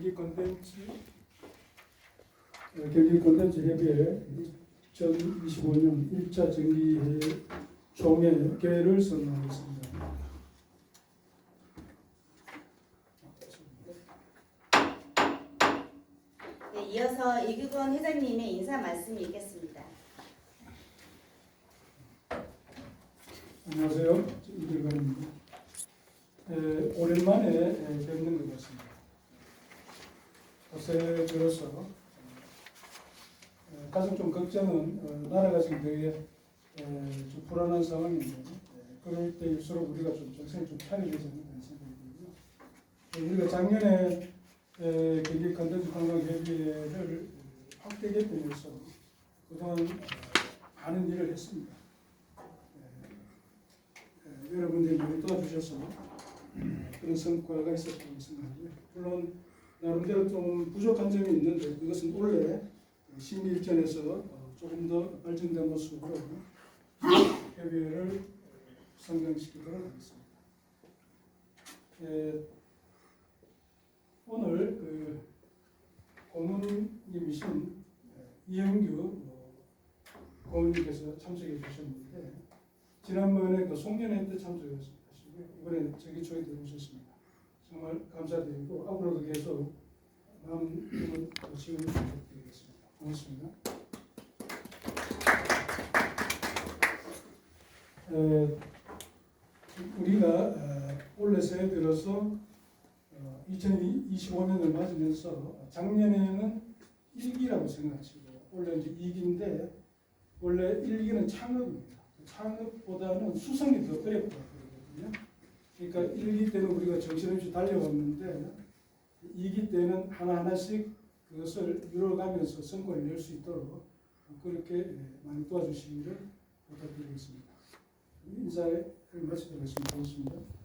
경기 콘텐츠 어, 경기 콘텐츠 협의회 2025년 1차 정기회의 총회 개회를 선언하겠습니다. 네, 이어서 이규건 회장님의 인사 말씀이 있겠습니다. 안녕하세요. 이들건입니다. 오랜만에 에, 뵙는 것 같습니다. 들어서 에, 가장 좀 걱정은 어, 나라가 지금 되게 에, 좀 불안한 상황인데 에, 그럴 때일수록 우리가 좀 정신을 좀 차려야 되지 하는 생각이 들고요. 에, 우리가 작년에 에, 경기 컨텐츠 관광협의회를 확대 개편해서 그동안 어, 많은 일을 했습니다. 에, 여러분들이 많이 도와주셔서 어, 그런 성과가 있었다고 생각하고요. 물론 나름대로 좀 부족한 점이 있는데 그것은 원래 심리 일전에서 어, 조금 더 발전된 모습으로 협의회를 성장시키도록 하겠습니다. 에, 오늘 그 고문님이신 에, 이영규 어, 고문님께서 참석해 주셨는데 지난번에 그 송년회 때 참석하시고 이번에 저기 초에 들어오셨습니다. 정말 감사드리고 앞으로도 계속 마음 힘을 지원 부탁드리겠습니다. 고맙습니다. 에, 우리가 어, 올해 새해 들어서 어, 2025년을 맞으면서 작년에는 1기라고 생각하시고 올해 이제 2기인데 원래 1기는 창업입니다. 창업보다는 수성이 더 그러거든요. 그러니까 1기 때는 우리가 정신없이 달려왔는데 2기 때는 하나하나씩 그것을 이뤄가면서 성과를 낼 수 있도록 그렇게 많이 도와주시기를 부탁드리겠습니다. 인사를 마치도록 하겠습니다. 고맙습니다.